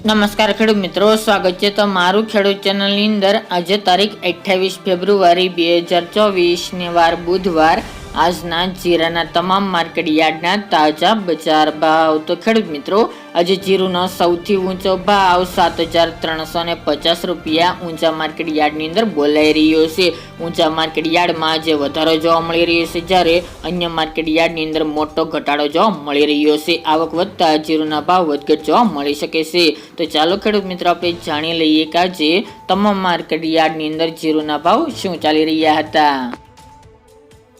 નમસ્કાર ખેડૂત મિત્રો, સ્વાગત છે તમારું ખેડૂત ચેનલની અંદર. આજે તારીખ અઠ્યાવીસ ફેબ્રુઆરી બે હજાર ચોવીસને વાર બુધવાર આજના જીરાના તમામ માર્કેટ યાર્ડના તાજા બજાર ભાવ. તો ખેડૂત મિત્રો, આજે જીરુનો સૌથી ઊંચો ભાવ સાત હજાર ત્રણસો ને પચાસ રૂપિયા ઊંચા માર્કેટ યાર્ડની અંદર બોલાઈ રહ્યો છે. ઊંચા માર્કેટ યાર્ડમાં આજે વધારો જોવા મળી રહ્યો છે, જ્યારે અન્ય માર્કેટ યાર્ડની અંદર મોટો ઘટાડો જોવા મળી રહ્યો છે. આવક વધતા જીરુના ભાવ વધઘટ જોવા મળી શકે છે. તો ચાલો ખેડૂત મિત્રો, આપણે જાણી લઈએ કે આજે તમામ માર્કેટ યાર્ડની અંદર જીરુના ભાવ શું ચાલી રહ્યા હતા.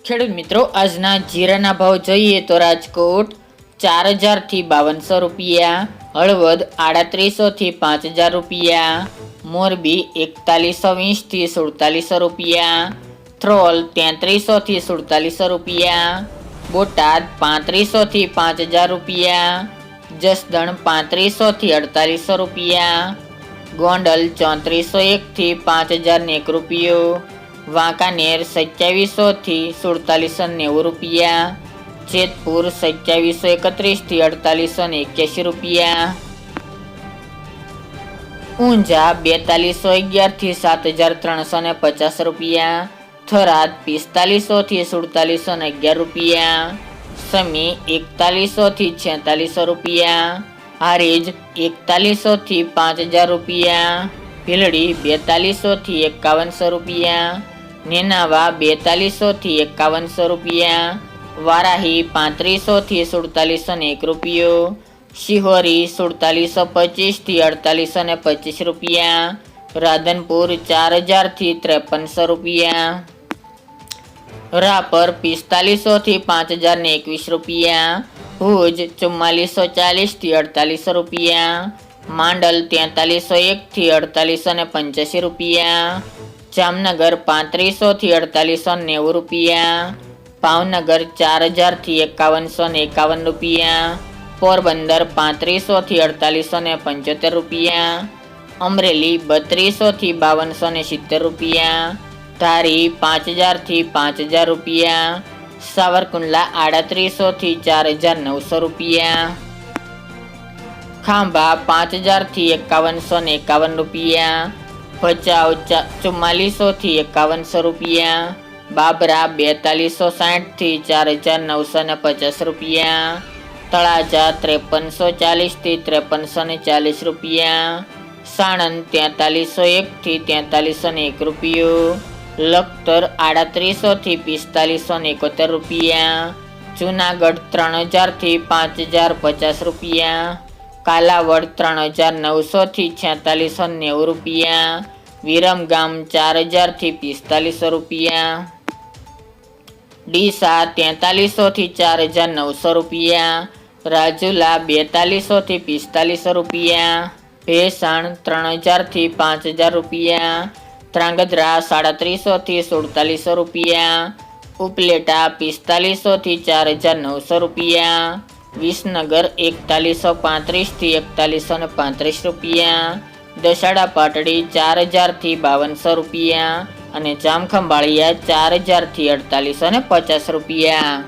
ખેડૂત મિત્રો, આજના જીરાના ભાવ જોઈએ તો રાજકોટ ચાર હજારથી બાવનસો રૂપિયા, હળવદ આડત્રીસોથી પાંચ હજાર રૂપિયા, મોરબી એકતાલીસો વીસથી સુડતાલીસો રૂપિયા થ્રોલ તેત્રીસોથી સુડતાલીસો રૂપિયા, બોટાદ પાંત્રીસોથી પાંચ હજાર રૂપિયા, જસદણ પાંત્રીસોથી અડતાલીસો રૂપિયા, ગોંડલ ચોત્રીસો એકથી પાંચ હજારને એક રૂપિયો વાંકાનેર સત્યાવીસોથી સુડતાલીસો નેવું રૂપિયા. જેતપુર સત્યાવીસો એકત્રીસથી અડતાલીસો ને એક્યાસી રૂપિયા. ઊંઝા બેતાલીસો અગિયારથી સાત હજાર ત્રણસો ને પચાસ રૂપિયા. થરાદ પિસ્તાલીસોથી સુડતાલીસો ને અગિયાર રૂપિયા. સમી એકતાલીસોથી છેતાલીસો રૂપિયા. હારીજ એકતાલીસોથી પાંચ હજાર રૂપિયા. ભીલડી બેતાલીસોથી એકાવનસો રૂપિયા. નેનાવા બેતાલીસોથી એકાવનસો રૂપિયા, વારાહી પાંત્રીસોથી સુડતાલીસો ને એક રૂપિયો, શિહોરી સુડતાલીસો પચીસથી અડતાલીસો ને પચીસ રૂપિયા, રાધનપુર ચાર હજારથી ત્રેપનસો રૂપિયા, રાપર પિસ્તાલીસોથી પાંચ હજાર ને એકવીસ રૂપિયા, ભુજ ચુમ્માલીસો ચાલીસથી અડતાલીસો રૂપિયા, માંડલ તેતાલીસો એકથી અડતાલીસો ને પંચ્યાસી રૂપિયા જામનગર પાંત્રીસોથી અડતાલીસો નેવું રૂપિયા. ભાવનગર ચાર હજારથી એકાવનસો ને એકાવન રૂપિયા. પોરબંદર પાંત્રીસોથી અડતાલીસો ને પંચોતેર રૂપિયા. અમરેલી બત્રીસોથી બાવનસો ને સિત્તેર રૂપિયા. ધારી પાંચ હજારથી પાંચ હજાર રૂપિયા. સાવરકુંડલા આડત્રીસોથી ચાર હજાર નવસો રૂપિયા. ખાંભા પાંચ હજારથી એકાવનસો ને એકાવન રૂપિયા. ભચાઉ ચુમ્માલીસોથી એકાવનસો રૂપિયા. બાબરા બેતાલીસો સાઠથી ચાર હજાર નવસો ને પચાસ રૂપિયા. તળાજા ત્રેપનસો ચાલીસથી ત્રેપનસો ને ચાલીસ રૂપિયા. સાણંદ તેતાલીસો એકથી તેતાલીસો ને એક રૂપિયો. લખતર આડત્રીસોથી પિસ્તાલીસો ને એકોતેર રૂપિયા. જુનાગઢ ત્રણ હજારથી પાંચ હજાર પચાસ રૂપિયા. કાલાવડ ત્રણ હજાર નવસોથી છેતાલીસો નેવું રૂપિયા વિરમગામ ચાર હજારથી પિસ્તાલીસો રૂપિયા, ડીસા તેતાલીસોથી ચાર હજાર નવસો રૂપિયા, રાજુલા બેતાલીસોથી પિસ્તાલીસો રૂપિયા, ભેસણ ત્રણ હજારથી પાંચ હજાર રૂપિયા ત્રાંગધ્રા સાડત્રીસોથી સુડતાલીસો રૂપિયા, ઉપલેટા પિસ્તાલીસોથી ચાર હજાર નવસો રૂપિયા વિસનગર એકતાલીસો પાંત્રીસથી એકતાલીસો ને પાંત્રીસ રૂપિયા. દશાડા પાટડી ચાર હજારથી બાવનસો રૂપિયા. અને જામખંભાળિયા ચાર હજારથી અડતાલીસો ને પચાસ રૂપિયા.